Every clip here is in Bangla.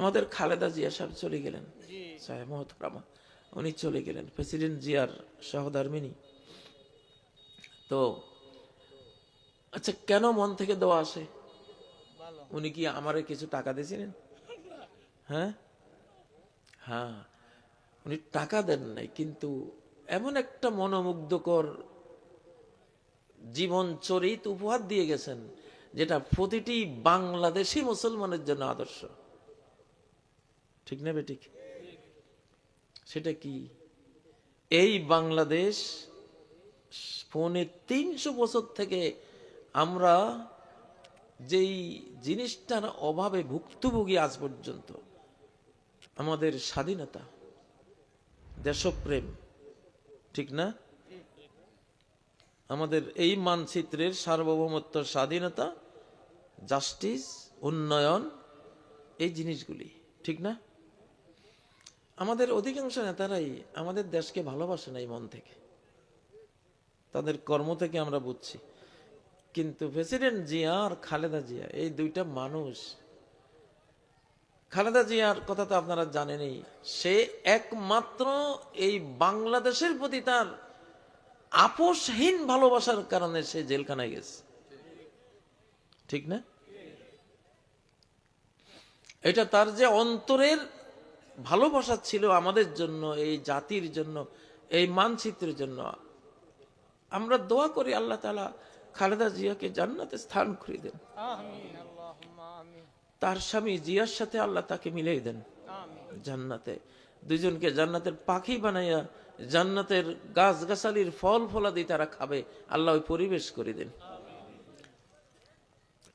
আমাদের খালেদা জিয়া সাহেব চলে গেলেন। সাহেব মোহতরামা উনি চলে গেলেন। প্রেসিডেন্ট জিয়ার সহধর্মিনী। তো আচ্ছা কেন মন থেকে দেওয়া আসে? উনি কি আমারে কিছু টাকা দিয়েছিলেন? হ্যাঁ? হ্যাঁ। উনি টাকা দেন নাই কিন্তু এমন একটা মনোমুগ্ধকর জীবন চরিত উপহার দিয়ে গেছেন যেটা প্রতিটি বাংলাদেশি মুসলমানের জন্য আদর্শ। ঠিক না বেঠিক সেটা কি? এই বাংলাদেশ পৌনে তিনশো বছর থেকে আমরা যেই জিনিসটার অভাবে ভুক্তভোগী আজ পর্যন্ত, আমাদের স্বাধীনতা, দেশপ্রেম, ঠিক না? আমাদের এই মানচিত্রের সার্বভৌমত্ব, স্বাধীনতা, জাস্টিস, উন্নয়ন, এই জিনিসগুলি, ঠিক না? আমাদের অধিকাংশ নেতারাই আমাদের দেশকে ভালোবাসে না এই মন থেকে। তাদের কর্ম থেকে আমরা বুঝছি। কিন্তু প্রেসিডেন্ট জিয়া আর খালেদা জিয়া, এই দুইটা মানুষ, খালেদা জিয়ার কথা তো আপনারা জানেনই, সে একমাত্র এই বাংলাদেশের প্রতি তার আপোষহীন ভালোবাসার কারণে সে জেলখানায় গেছে। ঠিক না? এটা তার যে অন্তরের ভালোবাসা ছিল আমাদের জন্য এই জাতির জন্য এই মানচিত্রের জন্য। আমরা দোয়া করি আল্লাহ তালা খালেদা জিয়াকে জান্নাতে স্থান করে দেন। তার স্বামী জিয়ার সাথে আল্লাহ তাকে মিলিয়ে দেন। জান্নাতে। দুইজনকে জান্নাতের পাখি বানাইয়া জান্নাতের গাছ গাছালির ফল ফলাদি তারা খাবে আল্লাহ ওই পরিবেশ করে দেন।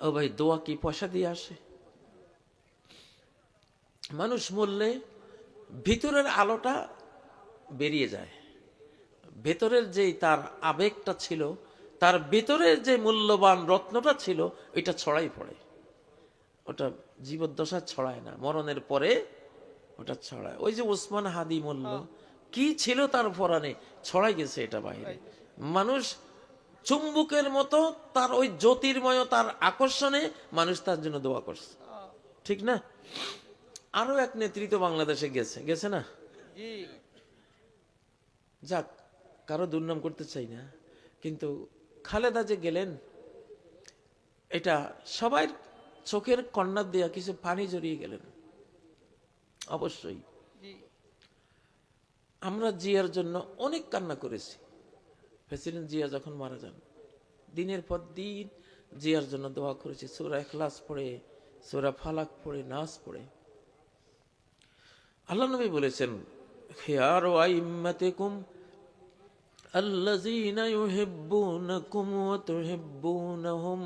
ও ভাই দোয়া কি পয়সা দিয়ে আসে? মানুষ মরলে ভিতরের আলোটা বেরিয়ে যায়। ভেতরের যেই তার আবেগটা ছিল তার ভেতরের যে মূল্যবান রত্নটা ছিল এটা ছড়াই পড়ে। ওটা জীবদ্দশা ছড়ায় না মরণের পরে ওটা ছড়ায়। ওই যে ওসমান হাদি মূল্য কি ছিল তার পরাণে ছড়াই গেছে এটা বাইরে মানুষ চুম্বুকের মতো তার ওই জ্যোতির্ময় তার আকর্ষণে মানুষ তার জন্য দোয়া করছে। ঠিক না? আরও এক নেতৃত্ব বাংলাদেশে গেছে। গেছে না? যাক কারও দুর্নাম করতে চাই না। কিন্তু খালেদা যে গেলেন এটা সবাই চোখের কন্যা দিয়া কিছু পানি জড়িয়ে গেলেন। অবশ্যই। আমরা জিয়ার জন্য অনেক কান্না করেছি। প্রেসিডেন্ট জিয়া যখন মারা যান দিনের পর দিন জিয়ার জন্য দোয়া করেছি। সোরা এখলাস পড়ে সোরা ফালাক পড়ে নাচ পড়ে। আল্লাহ নবী বলেছেন, খেয়ার আইম্মাতিকুম আল্লাযীনা ইউহিব্বুনাকুম ওয়া তুহিব্বুনাহুম।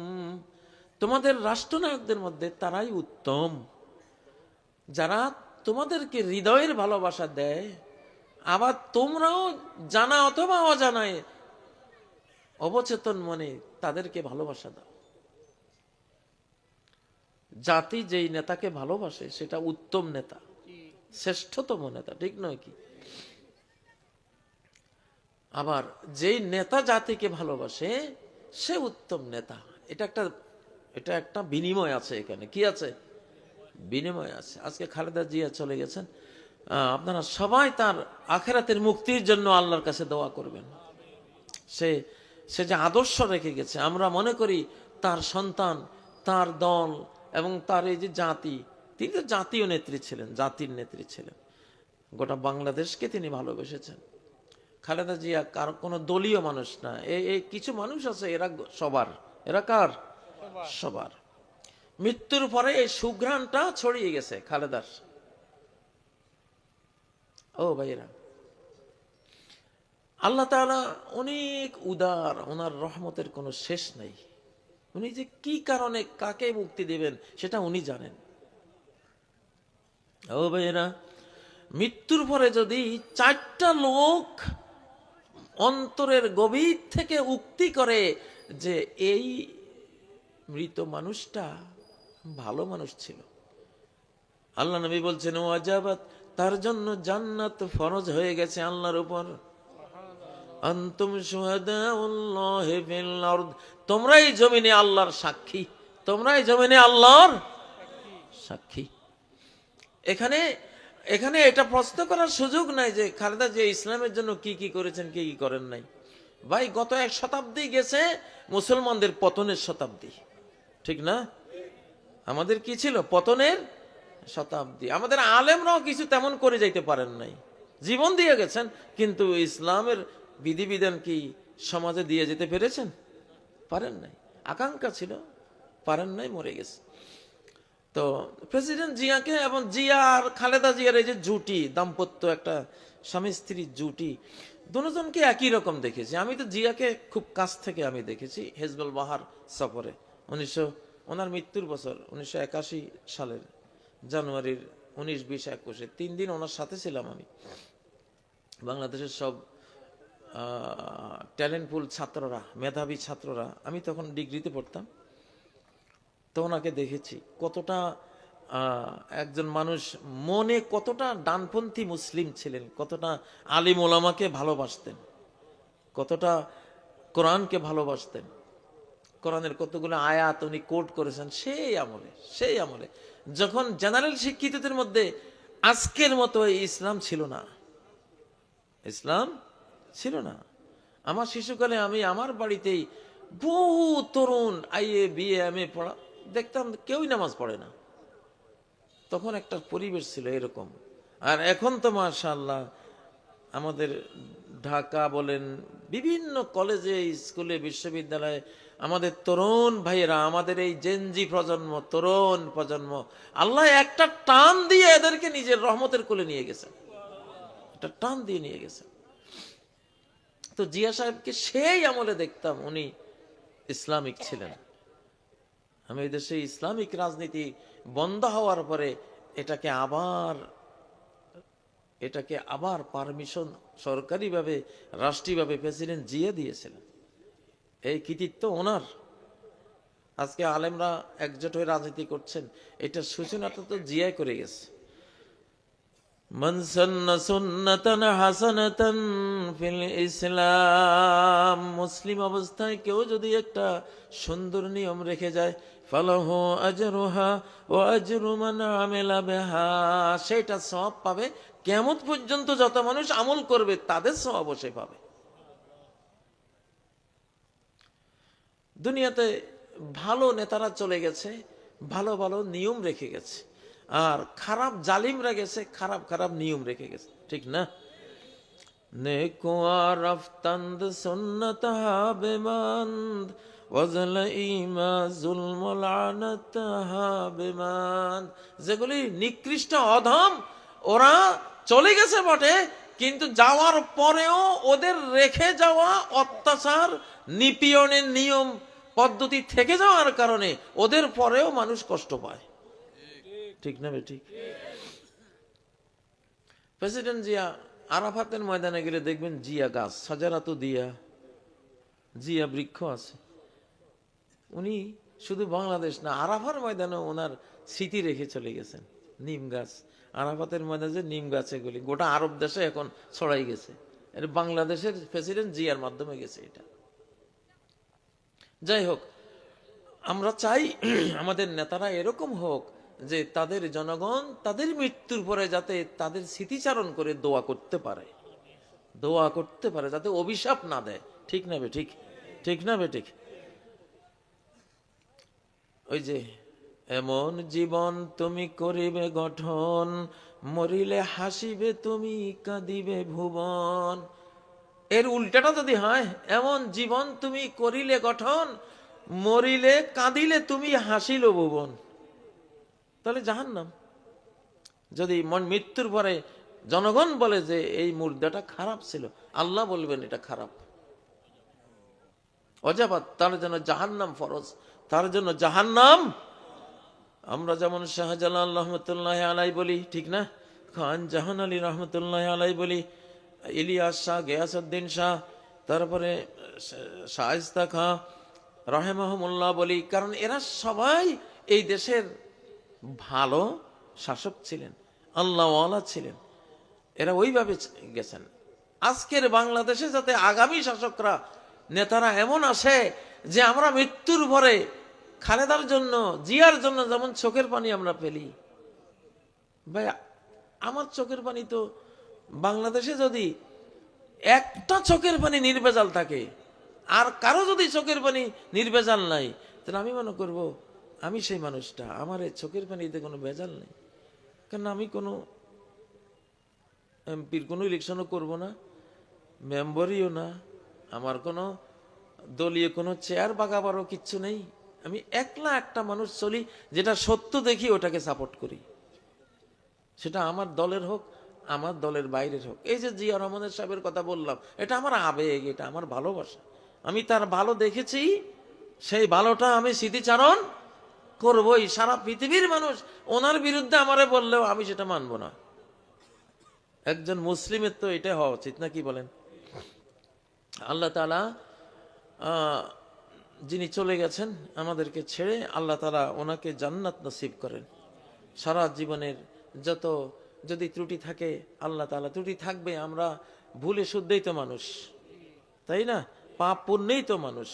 তোমাদের রাষ্ট্রনায়কদের মধ্যে তারাই উত্তম। যারা তোমাদেরকে হৃদয়ের ভালোবাসা দেয়, আবার তোমরাও জানা অথবা অজানায় অবচেতন মনে তাদেরকে ভালোবাসা দাও। জাতি যেই নেতাকে ভালোবাসে, সেটা উত্তম নেতা। শ্রেষ্ঠতম নেতা, ঠিক নয় কি? আবার যেই নেতা জাতিকে ভালোবাসে, সে উত্তম নেতা। এটা একটা এটা একটা বিনিময় আছে এখানে। কি আছে? বিনিময় আছে। আজকে খালেদা জিয়া চলে গেছেন। আপনারা সবাই তার আখেরাতের মুক্তির জন্য আল্লাহর কাছে দোয়া করবেন। সে সে যে আদর্শ রেখে গেছে, আমরা মনে করি তার সন্তান, তার দল এবং তার এই যে জাতি তিনি তো জাতীয় নেত্রী ছিলেন জাতির নেত্রী ছিলেন। গোটা বাংলাদেশকে তিনি ভালোবেসেছেন। খালেদা জিয়া কার কোনো দলীয় মানুষ না। এই কিছু মানুষ আছে এরা সবার। এরা কার? সবার। মৃত্যুর পরে এই সুঘ্রাণটা ছড়িয়ে গেছে খালেদার। ও ভাইরা আল্লাহ তালা অনেক উদার ওনার রহমতের কোনো শেষ নেই। উনি যে কি কারণে কাকে মুক্তি দেবেন সেটা উনি জানেন। ও ভাইয়েরা, মৃত্যুর পরে যদি চারটা লোক অন্তরের গভীর থেকে উক্তি করে যে এই মৃত মানুষটা ভালো মানুষ ছিল। আল্লাহ নবী বলছেন, ও আজাবাত, তার জন্য জান্নাত ফরজ হয়ে গেছে আল্লাহর উপর। আন্তুম তোমরাই জমিনে আল্লাহর সাক্ষী, তোমরাই জমিনে আল্লাহর সাক্ষী। এখানে এখানে এটা প্রশ্ন করার সুযোগ নাই যে খালেদা যে ইসলামের জন্য কি কি করেছেন, কি কি করেন নাই। ভাই, গত এক শতাব্দী গেছে মুসলমানদের পতনের শতাব্দী। ঠিক না? আমাদের কি ছিল? পতনের শতাব্দী। আমাদের আলেমরাও কিছু তেমন করে যাইতে পারেন নাই। জীবন দিয়ে গেছেন, কিন্তু ইসলামের বিধিবিধান কি সমাজে দিয়ে যেতে পেরেছেন? পারেন নাই। আকাঙ্ক্ষা ছিল, পারেন নাই, মরে গেছে। তো প্রেসিডেন্ট জিয়াকে এবং জিয়া আর খালেদা জিয়ার এই যে জুটি, দাম্পত্য একটা স্বামী স্ত্রীর জুটি, দুজনকে একই রকম দেখেছি। আমি তো জিয়াকে খুব কাছ থেকে আমি দেখেছি হেজবুল বাহার সফরে, উনিশশো, ওনার মৃত্যুর বছর, উনিশশো একাশি সালের জানুয়ারির উনিশ, বিশ, একুশে। তিন দিন ওনার সাথে ছিলাম আমি। বাংলাদেশের সব ট্যালেন্টফুল ছাত্ররা, মেধাবী ছাত্ররা, আমি তখন ডিগ্রিতে পড়তাম। তো ওনাকে দেখেছি। কতটা একজন মানুষ মনে কতটা ডানপন্থী মুসলিম ছিলেন, কতটা আলিম ওলামাকে ভালোবাসতেন, কতটা কোরআনকে ভালোবাসতেন। কোরআনের কতগুলো আয়াত উনি কোট করেছেন, সেই আমলে সেই আমলে। যখন জেনারেল শিক্ষিতদের মধ্যে আজকের মতো ইসলাম ছিল না, ইসলাম ছিল না। আমার শিশুকালে আমি আমার বাড়িতেই বহু তরুণ আইএ, বিএ, এম, এ পড়া দেখতাম কেউই নামাজ পড়ে না। তখন একটা পরিবেশ ছিল এরকম। আর এখন তো মাশাল্লাহ আমাদের ঢাকা বলেন, বিভিন্ন কলেজে, স্কুলে, বিশ্ববিদ্যালয়ে আমাদের তরুণ ভাইয়েরা, আমাদের এই জেনজি প্রজন্ম, তরুণ প্রজন্ম, আল্লাহ একটা টান দিয়ে এদেরকে নিজের রহমতের কোলে নিয়ে গেছেন একটা টান দিয়ে নিয়ে গেছেন তো জিয়া সাহেবকে সেই আমলে দেখতাম উনি ইসলামিক ছিলেন। আমি দেশে ইসলামিক রাজনীতি বন্ধ হওয়ার পরে এটাকে আবার এটাকে আবার পারমিশন সরকারিভাবে, রাষ্ট্রীয়ভাবে প্রেসিডেন্ট জিয়ে দিয়েছিলেন। এই কৃতিত্ব ওনার। আজকে আলেমরা একজোট হয়ে রাজনীতি করছেন এটা সূচনাটা তো জিয়াই করে গেছে। من سن سنة حسنة في ইসলাম মুসলিম অবস্থায় কেউ যদি একটা সুন্দর নিয়ম রেখে যায় ফালাহ আজরুহা ও আজরু মান আমেলা বেহা সেটা সব পাবে কেমন পর্যন্ত যত মানুষ আমল করবে তাদের সব অবশ্যই পাবে দুনিয়াতে ভালো নেতারা চলে গেছে ভালো ভালো নিয়ম রেখে গেছে আর খারাপ জালিমরা গেছে খারাপ খারাপ নিয়ম রেখে গেছে। ঠিক না? নেকুয়া রফতান্দ সুন্নত হাবেমান্দ ওয়াজল ইমা জুলমুল আনাত হাবেমান্দ যেগুলি নিকৃষ্ট অধম, ওরা চলে গেছে বটে, কিন্তু যাওয়ার পরেও ওদের রেখে যাওয়া অত্যাচার, নিপীড়নের নিয়ম, পদ্ধতি থেকে যাওয়ার কারণে ওদের পরেও মানুষ কষ্ট পায়। ঠিক না ঠিক? প্রেসিডেন্ট জিয়া, আরাফাতের ময়দানে গেলে দেখবেন জিয়া গাছ সাজারা তো দিয়া জিয়া বৃক্ষ আছে। উনি শুধু বাংলাদেশ না, আরাফার ময়দানে ওনার স্মৃতি রেখে চলে গেছেন, নিম গাছ। আরাফাতের ময়দানে যে নিম গাছ, এগুলি গোটা আরব দেশে এখন ছড়াই গেছে। এটা বাংলাদেশের প্রেসিডেন্ট জিয়ার মাধ্যমে গেছে এটা। যাই হোক, আমরা চাই আমাদের নেতারা এরকম হোক যে তাদের জনগণ তাদের মৃত্যুর পরে যাতে তাদের স্মৃতিচারণ করে দোয়া করতে পারে। দোয়া করতে পারে, যাতে অভিশাপ না দেয়। ঠিক না ঠিক? ঠিক না বে, ঠিক? ওই যে, এমন জীবন তুমি করিবে গঠন, মরিলে হাসিবে তুমি, কাঁদিবে ভুবন। এর উল্টাটা যদি হয়, এমন জীবন তুমি করিলে গঠন, মরিলে কাঁদিলে তুমি, হাসিল ভুবন। তাহলে জাহান্নাম। যদি মন মৃত্যুর পরে জনগণ বলে যে এই মুর্দাটা খারাপ ছিল, আল্লাহ বলবেন এটা খারাপ। অজাবাত, তার জন্য জাহান্নাম ফরজ, তার জন্য জাহান্নাম। আমরা যেমন শাহজালাল রহমতুল্লাহ আলাই বলি, ঠিক না? খান জাহান আলী রহমতুল্লাহ আলাই বলি, ইলিয়াস শাহ, গিয়াসউদ্দিন শাহ, তারপরে শাহিস্তা খাঁ রহেমাহমুল্লাহ বলি, কারণ এরা সবাই এই দেশের ভালো শাসক ছিলেন, আল্লাহওয়ালা ছিলেন। এরা ওইভাবে গেছেন। আজকের বাংলাদেশে যাতে আগামী শাসকরা, নেতারা এমন আসে যে আমরা মৃত্যুর পরে খালেদার জন্য, জিয়ার জন্য যেমন চোখের পানি আমরা পেলি ভাই, আমার চোখের পানি তো বাংলাদেশে যদি একটা চোখের পানি নির্ভেজাল থাকে, আর কারও যদি চোখের পানি নির্ভেজাল নাই, তাহলে আমি মনে করব আমি সেই মানুষটা, আমার এই চোখের পানিতে কোনো ভেজাল নেই। কারণ আমি কোনো এমপির কোনো ইলেকশনও করব না, মেম্বারিও না, আমার কোনো দলীয় কোনো চেয়ার বাগাবারও কিচ্ছু নেই। আমি একলা একটা মানুষ চলি, যেটা সত্য দেখি, ওটাকে সাপোর্ট করি। সেটা আমার দলের হোক, আমার দলের বাইরের হোক। এই যে জিয়া রহমানের সাহেবের কথা বললাম, এটা আমার আবেগ, এটা আমার ভালোবাসা। আমি তার ভালো দেখেছি, সেই ভালোটা আমি স্মৃতিচারণ করবই, সারা পৃথিবীর মানুষ ওনার বিরুদ্ধে আমারে বললেও আমি সেটা মানব না। একজন মুসলিমের তো এটা হওয়া উচিত, না কি বলেন? আল্লাহ তালা যিনি চলে গেছেন আমাদেরকে ছেড়ে আল্লাহ তালা ওনাকে জান্নাত নসিব করেন। সারা জীবনের যত, যদি ত্রুটি থাকে, আল্লাহ তালা ত্রুটি থাকবে, আমরা ভুলে শুদ্ধই তো মানুষ, তাই না? পাপ পুণ্যেই তো মানুষ।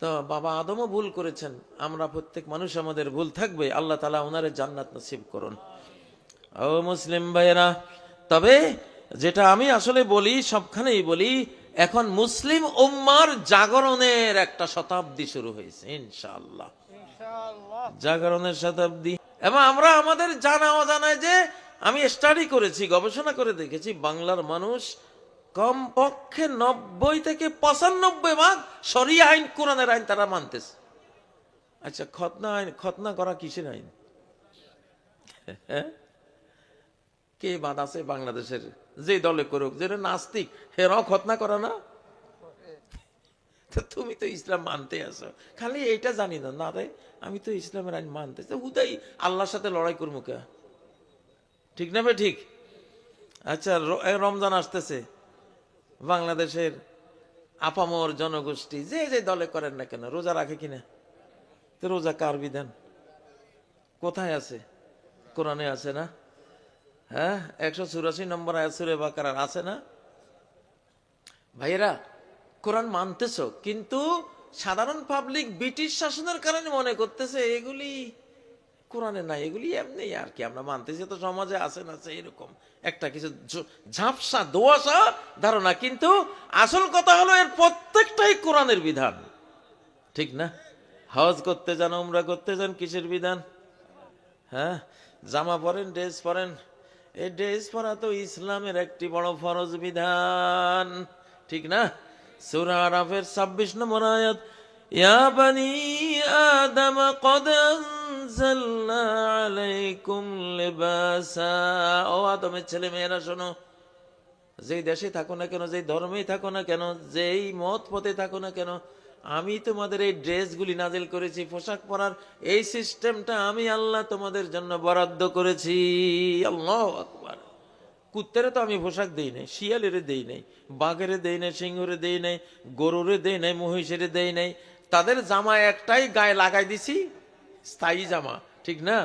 তো বাবা আদমও ভুল করেছেন। আমরা প্রত্যেক মানুষ আমাদের ভুল থাকবে। আল্লাহ তালা ওনারে জান্নাত নসিব করুন। ও মুসলিম ভাইয়েরা তবে যেটা আমি আসলে বলি সবখানেই বলি এখন মুসলিম উম্মার জাগরণের একটা শতাব্দী শুরু হয়েছে ইনশাআল্লাহ। ইনশাআল্লাহ। জাগরণের শতাব্দী। এবং আমরা আমাদের জানা অজানায় যে আমি স্টাডি করেছি গবেষণা করে দেখেছি বাংলার মানুষ কমপক্ষে নব্বই থেকে পঁচানব্বই ভাগ সরিয়া আইন, কোরআনের আইন তারা মানতেছে। আচ্ছা খতনা আইন, খতনা করা কিসের আইন? কে বাদ আছে বাংলাদেশের? যে দলে করুক যেটা নাস্তিক, হেরাও খতনা করা না? তুমি তো ইসলাম মানতে আসো খালি এইটা জানি না। না রে, আমি তো ইসলামের আইন মানতে হুদাই আল্লাহর সাথে লড়াই করব কে? ঠিক না ভাই ঠিক? আচ্ছা রমজান আসতেছে। বাংলাদেশের আপামর জনগোষ্ঠী, যে যে দলে করেন না কেন, রোজা রাখে কিনা? তো রোজা কার বিধান? কোথায় আছে? কোরআনে আছে না? হ্যাঁ একশো চুরাশি নম্বর আয়াসুরে বাকার আছে না? ভাইয়েরা, কোরআন মানতেছ, কিন্তু সাধারণ পাবলিক ব্রিটিশ শাসনের কারণে মনে করতেছে এগুলি কোরআনে নাই, এগুলি এমনি আর কি, আমরা মানতেছি তো সমাজে আছে না আছে, এরকম। একটা কিছু ঝাপসা দোয়াশা ধারণা, কিন্তু আসল কথা হলো এর প্রত্যেকটাই কোরআনের বিধান। ঠিক না? হজ করতে যান, উমরা করতে যান, কিসের বিধান? হ্যাঁ? জামা পরেন, ড্রেস পরেন। এই ড্রেস পরা তো ইসলামের একটি বড় ফরজ বিধান। ঠিক না? সূরা আরাফের 26 নম্বর আয়াত, ইয়া বানি আদম কদ আনজালনা ছেলে মেয়েরা, শোনো। যেই দেশে থাকো না কেন, যেই ধর্মেই থাকো না কেন, যেই মত পথে থাকো না কেন, আমি তোমাদের এই ড্রেসগুলি নাজিল করেছি, পোশাক পরার এই সিস্টেমটা আমি আল্লাহ তোমাদের জন্য বরাদ্দ করেছি। আল্লাহ আকবার। কুত্তেরে তো আমি পোশাক দেই নাই, শিয়ালেরে দেই নাই, বাঘেরে দেই নাই, সিংহরে দেই নাই, গরুরে দেই নাই, মহিষেরে দেই নাই। তাদের জামা একটাই গায়ে লাগাই দিছি স্থায়ী জামা, ঠিক না?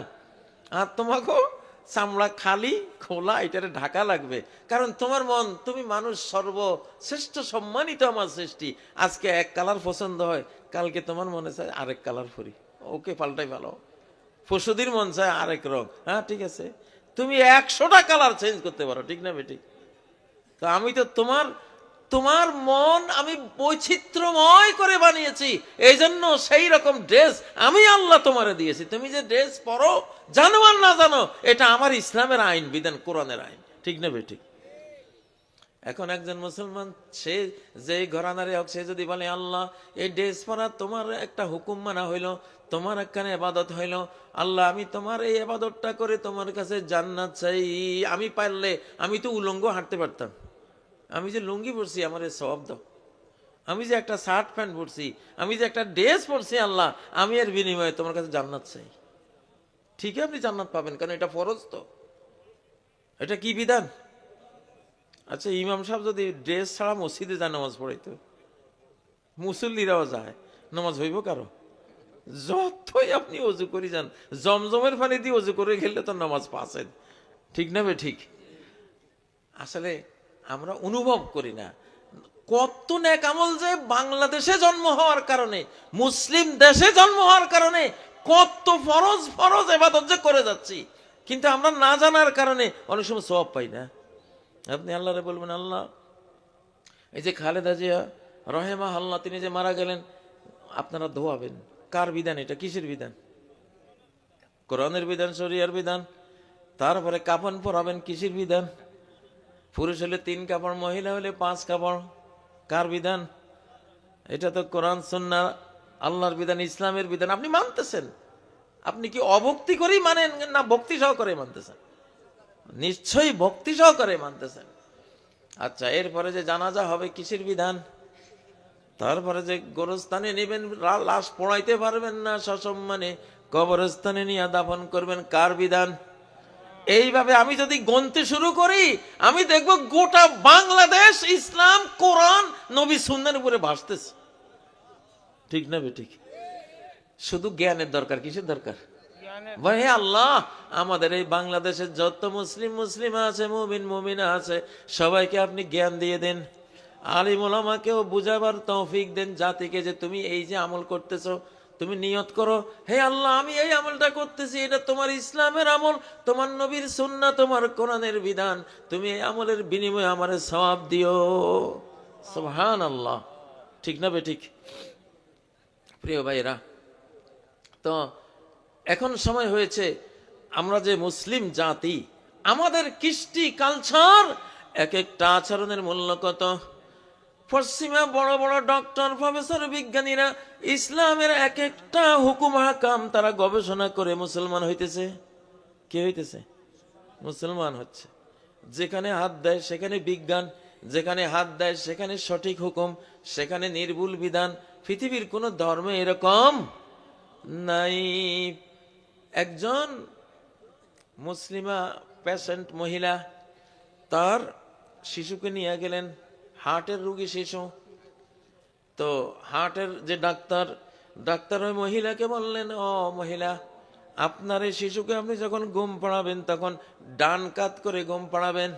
আর তোমাকেও চামড়া খালি, খোলা, এটারে ঢাকা লাগবে। কারণ তোমার মন, তুমি মানুষ সর্বশ্রেষ্ঠ, সম্মানিত আমার সৃষ্টি। আজকে এক কালার পছন্দ হয়, কালকে তোমার মনে চায় আরেক কালার পরি। ওকে, পাল্টাই ভালো পশুদির মন চায় আরেক রং। হ্যাঁ ঠিক আছে? তুমি একশোটা কালার চেঞ্জ করতে পারো, ঠিক না বেটি? তো আমি তো তোমার তোমার মন আমি বৈচিত্র্যময় করে বানিয়েছি। এই জন্য সেই রকম ড্রেস আমি আল্লাহ তোমারে দিয়েছি। তুমি যে ড্রেস পরো, জানো আর না জানো, এটা আমার ইসলামের আইন, বিধান, কোরআনের আইন। ঠিক না বেটি এখন একজন মুসলমান, সে যে ঘরানারে হোক, সে যদি বলে, আল্লাহ, এই ড্রেস পরা তোমার একটা হুকুম মানা হইল, তোমার একখানে এবাদত হইল। আল্লাহ, আমি তোমার এই এবাদতটা করে তোমার কাছে জান্নাত চাই। আমি পারলে, আমি তো উলঙ্গ হাঁটতে পারতাম। আমি যে লুঙ্গি পরছি, আমার সব দাও। আমি যে একটা শার্ট প্যান্ট পরছি, আমি যে একটা ড্রেস পরছি, আল্লাহ, আমি এর বিনিময়ে তোমার কাছে জান্নাত চাই। ঠিকই আপনি জান্নাত পাবেন, কারণ এটা ফরজ তো। এটা কি বিধান? আচ্ছা ইমাম সাহেব যদি ড্রেস ছাড়া মসজিদে যায়, নামাজ পড়াইতো, মুসল্লিরাও যায়, নামাজ হইব কারও? যতই আপনি অজু করি যান, জমজমের পানি দিয়ে অজু করে খেললে তো নামাজ পাচ্ছেন ঠিক না বে, ঠিক? আসলে আমরা অনুভব করি না। কত নেক আমল যে বাংলাদেশে জন্ম হওয়ার কারণে, মুসলিম দেশে জন্ম হওয়ার কারণে কত ফরজ ফরজ এবাদত যে করে যাচ্ছি। কিন্তু আমরা না জানার কারণে অনেক সময় সব পাই না। আপনি আল্লাহরে বলবেন, আল্লাহ, এই যে খালেদা জিয়া রহেমা আল্লাহ তিনি যে মারা গেলেন, আপনারা ধোয়াবেন কার বিধান এটা? কিসের বিধান? কোরআনের বিধান, শরিয়ার বিধান, তারপরে কাপড় পরাবেন, কিসের বিধান? পুরুষ হলে তিন কাপড়, মহিলা হলে পাঁচ কাপড়। কার বিধান? এটা তো কোরআন সন্না আল্লাহর বিধান, ইসলামের বিধান। আপনি মানতেছেন। আপনি কি অভক্তি করেই মানেন না ভক্তি সহকারে মানতেছেন? নিশ্চয়ই ভক্তি সহকারে মানতেছেন। আচ্ছা এরপরে যে জানাজা হবে, কিসের বিধান? তারপরে যে গোরস্থানে নেবেন লাশ পড়াইতে পারবেন না সসম্মানে। কবরস্থানে নিয়ে দাফন করবেন, কার বিধান? এইভাবে আমি যদি গনতে শুরু করি আমি দেখব গোটা বাংলাদেশ ইসলাম কোরআন নবী সুন্নার উপরে ভাসতেছে। ঠিক না বেঠিক শুধু জ্ঞানের দরকার কিসের দরকার? ভাই আল্লাহ আমাদের এই বাংলাদেশের যত মুসলিম মুসলিম আছে মুমিন মুমিনা আছে সবাইকে আপনি জ্ঞান দিয়ে দেন। আলিম ওলামাকেও বুঝাবার তৌফিক দেন জাতিকে যে তুমি এই যে আমল করতেছো তুমি নিয়ত করো, হে আল্লাহ, আমি এই আমলটা করতেছি, এটা তোমার ইসলামের আমল, তোমার নবীর সুন্না তোমার কোরআনের বিধান। তুমি এই আমলের বিনিময়ে আমারে সওয়াব দিও। সুবহান আল্লাহ ঠিক না বে, ঠিক? প্রিয় ভাইরা তো এখন সময় হয়েছে, আমরা যে মুসলিম জাতি, আমাদের কৃষ্টি কালচার এক একটা আচরণের মূল্য কত? পশ্চিমে বড় বড় ডক্টর প্রফেসর বিজ্ঞানীরা ইসলামের এক একটা হুকুম, হাকাম তারা গবেষণা করে মুসলমান হইতেছে। কে হইতেছে? মুসলমান হচ্ছে। যেখানে হাত দেয় সেখানে বিজ্ঞান, যেখানে হাত দেয় সেখানে সঠিক হুকুম, সেখানে নির্ভুল বিধান। পৃথিবীর কোন ধর্মে এরকম নাই। একজন মুসলিমা পেশেন্ট মহিলা, তার শিশুকে নিয়ে গেলেন। হার্টের রুগী শিশু। তো হার্টের যে ডাক্তার ডাক্তার ওই মহিলাকে বললেন, ও মহিলা, আপনার এই শিশুকে আপনি যখন ঘুম পাড়াবেন, তখন ডান কাত করে ঘুম পাড়াবেন।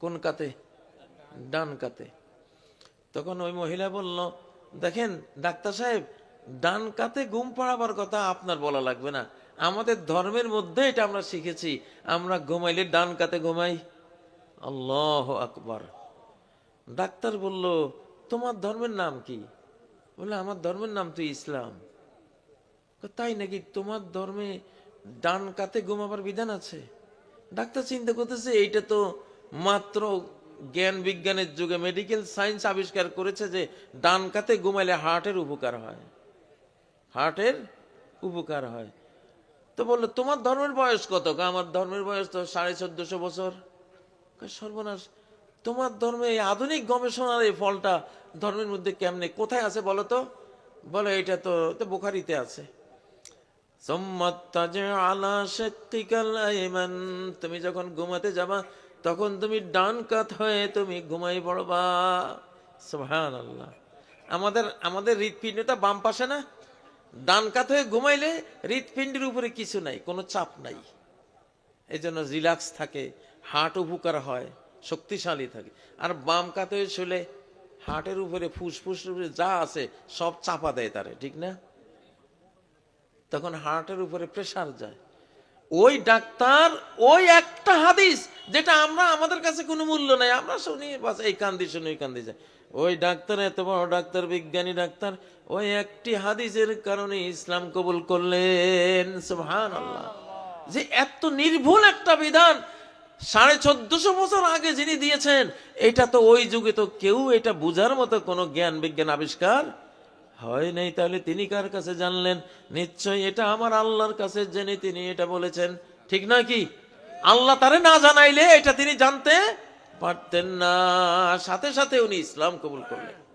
কোন কাতে? ডান কাতে। তখন ওই মহিলা বলল, দেখেন, ডাক্তার সাহেব, ডান কাতে ঘুম পাড়াবার কথা আপনার বলা লাগবে না। আমাদের ধর্মের মধ্যে এটা আমরা শিখেছি, আমরা ঘুমাইলে ডান কাতে ঘুমাই। আল্লাহ আকবার। ডাক্তার বলল, তোমার ধর্মের নাম কি? বলে আমার ধর্মের নাম তো ইসলাম। তাই নাকি তোমার ধর্মে ডান কাতে ঘুমাবার বিধান আছে? ডাক্তার চিন্তা করতেছে, এইটা তো মাত্র জ্ঞান বিজ্ঞানের যুগে মেডিকেল সায়েন্স আবিষ্কার করেছে যে ডান কাতে ঘুমাইলে হার্টের উপকার হয়। হার্টের উপকার হয়। তো বলল, তোমার ধর্মের বয়স কত? আমার ধর্মের বয়স তো সাড়ে চোদ্দশো বছর। সর্বনাশ তোমার ধর্মে এই আধুনিক গবেষণার এই ফলটা ধর্মের মধ্যে কেমনে কোথায় আছে বলো তো? বলো, এটা তো তো বোখারিতে আছে। তুমি যখন ঘুমাতে যাবা, তখন তুমি ডান কাত হয়ে তুমি ঘুমাই পড়বা। সুবহানাল্লাহ। আমাদের আমাদের হৃৎপিণ্ডটা বাম পাশে না? ডান কাত হয়ে ঘুমাইলে হৃৎপিণ্ডের উপরে কিছু নাই, কোনো চাপ নাই। এই জন্য রিল্যাক্স থাকে, হার্ট উপকার হয়। শক্তিশালী থাকে। আর বাম কাত শুলে হার্টের উপরে ফুসফুস যা আছে সব চাপা দেয় তারে, ঠিক না? তখন হার্টের উপরে প্রেসার যায়। ওই ডাক্তার, ওই একটা হাদিস যেটা আমরা আমাদের কাছে কোনো মূল্য নাই। আমরা শুনি, বাস এই কান্দি শুনি, ওই কান্দি যায়। ওই ডাক্তার, এত বড় ডাক্তার, বিজ্ঞানী ডাক্তার, ওই একটি হাদিসের কারণে ইসলাম কবুল করলেন। সুবহান আল্লাহ যে এত নির্ভুল একটা বিধান সাড়ে চোদ্দশো বছর আগে যিনি দিয়েছেন, এটা তো ওই যুগে তো কেউ এটা বুঝার মতো কোনো জ্ঞান বিজ্ঞান আবিষ্কার হয় নাই। তাহলে তিনি কার কাছে জানলেন? নিশ্চয় এটা আমার আল্লাহর কাছে জেনে তিনি এটা বলেছেন। ঠিক না কি? আল্লাহ তারে না জানাইলে এটা তিনি জানতে পারতেন না। সাথে সাথে উনি ইসলাম কবুল করলেন।